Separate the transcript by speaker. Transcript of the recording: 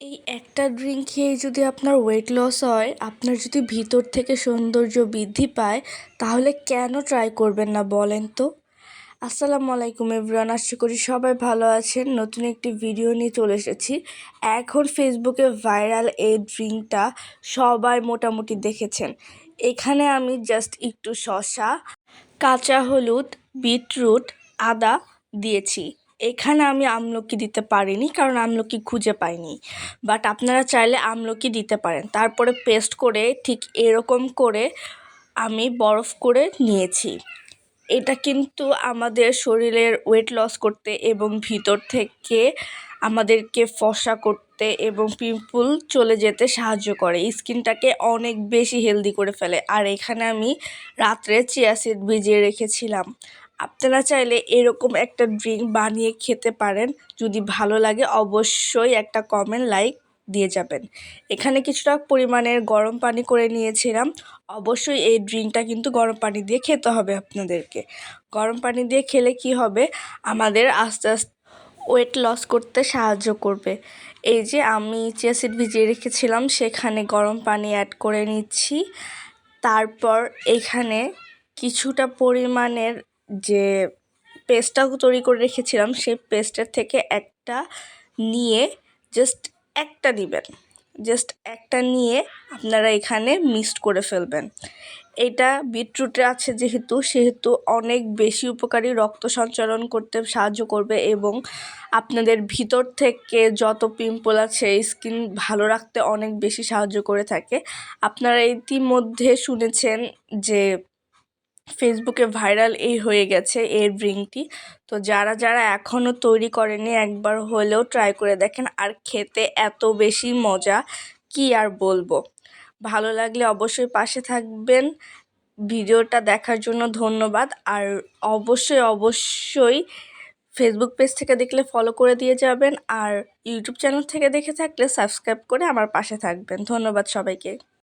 Speaker 1: এই একটা ড্রিঙ্ক খেয়েই যদি আপনার ওয়েট লস হয়, আপনার যদি ভিতর থেকে সৌন্দর্য বৃদ্ধি পায়, তাহলে কেন ট্রাই করবেন না বলেন তো? আসসালামু আলাইকুম এভরিওয়ান আশা করি সবাই ভালো আছেন। নতুন একটি ভিডিও নিয়ে চলে এসেছি। এখন ফেসবুকে ভাইরাল এই ড্রিঙ্কটা সবাই মোটামুটি দেখেছেন। এখানে আমি জাস্ট একটু শসা, কাঁচা হলুদ, বিটরুট, আদা দিয়েছি। এখানে আমি আমলকি দিতে পারিনি, কারণ আমলকি খুঁজে পাইনি। বাট আপনারা চাইলে আমলকি দিতে পারেন। তারপরে পেস্ট করে ঠিক এরকম করে আমি বরফ করে নিয়েছি। এটা কিন্তু আমাদের শরীরের ওয়েট লস করতে এবং ভিতর থেকে আমাদেরকে ফসা করতে এবং পিম্পল চলে যেতে সাহায্য করে। স্কিনটাকে অনেক বেশি হেলদি করে ফেলে। আর এখানে আমি রাত্রে চিয়া সিড ভিজিয়ে রেখেছিলাম। আপনারা চাইলে এরকম একটা ড্রিঙ্ক বানিয়ে খেতে পারেন। যদি ভালো লাগে, অবশ্যই একটা কমেন্ট লাইক দিয়ে যাবেন। এখানে কিছুটা পরিমাণের গরম পানি করে নিয়েছিলাম। অবশ্যই এই ড্রিঙ্কটা কিন্তু গরম পানি দিয়ে খেতে হবে আপনাদেরকে। গরম পানি দিয়ে খেলে কি হবে? আমাদের আস্তে আস্তে ওয়েট লস করতে সাহায্য করবে। এই যে আমি চিয়াসিড ভিজিয়ে রেখেছিলাম, সেখানে গরম পানি অ্যাড করে নিচ্ছি। তারপর এখানে কিছুটা পরিমাণের যে পেস্টটা তৈরি করে রেখেছিলাম, সেই পেস্টের থেকে একটা নিয়ে জাস্ট একটা দিবেন। জাস্ট একটা নিয়ে আপনারা এখানে মিক্সড করে ফেলবেন। এটা বিটরুটে আছে যেহেতু, সেহেতু অনেক বেশি উপকারী রক্ত সঞ্চালন করতে সাহায্য করবে এবং আপনাদের ভিতর থেকে যত পিম্পল আছে স্কিন ভালো রাখতে অনেক বেশি সাহায্য করে থাকে। আপনারা ইতিমধ্যে শুনেছেন যে ফেসবুকে ভাইরাল এই হয়ে গেছে এর ড্রিঙ্কটি তো যারা যারা এখনও তৈরি করেনি, একবার হলেও ট্রাই করে দেখেন আর খেতে এত বেশি মজা, কি আর বলব। ভালো লাগলে অবশ্যই পাশে থাকবেন। ভিডিওটা দেখার জন্য ধন্যবাদ। আর অবশ্যই অবশ্যই ফেসবুক পেজ থেকে দেখলে ফলো করে দিয়ে যাবেন। আর ইউটিউব চ্যানেল থেকে দেখে থাকলে সাবস্ক্রাইব করে আমার পাশে থাকবেন। ধন্যবাদ সবাইকে।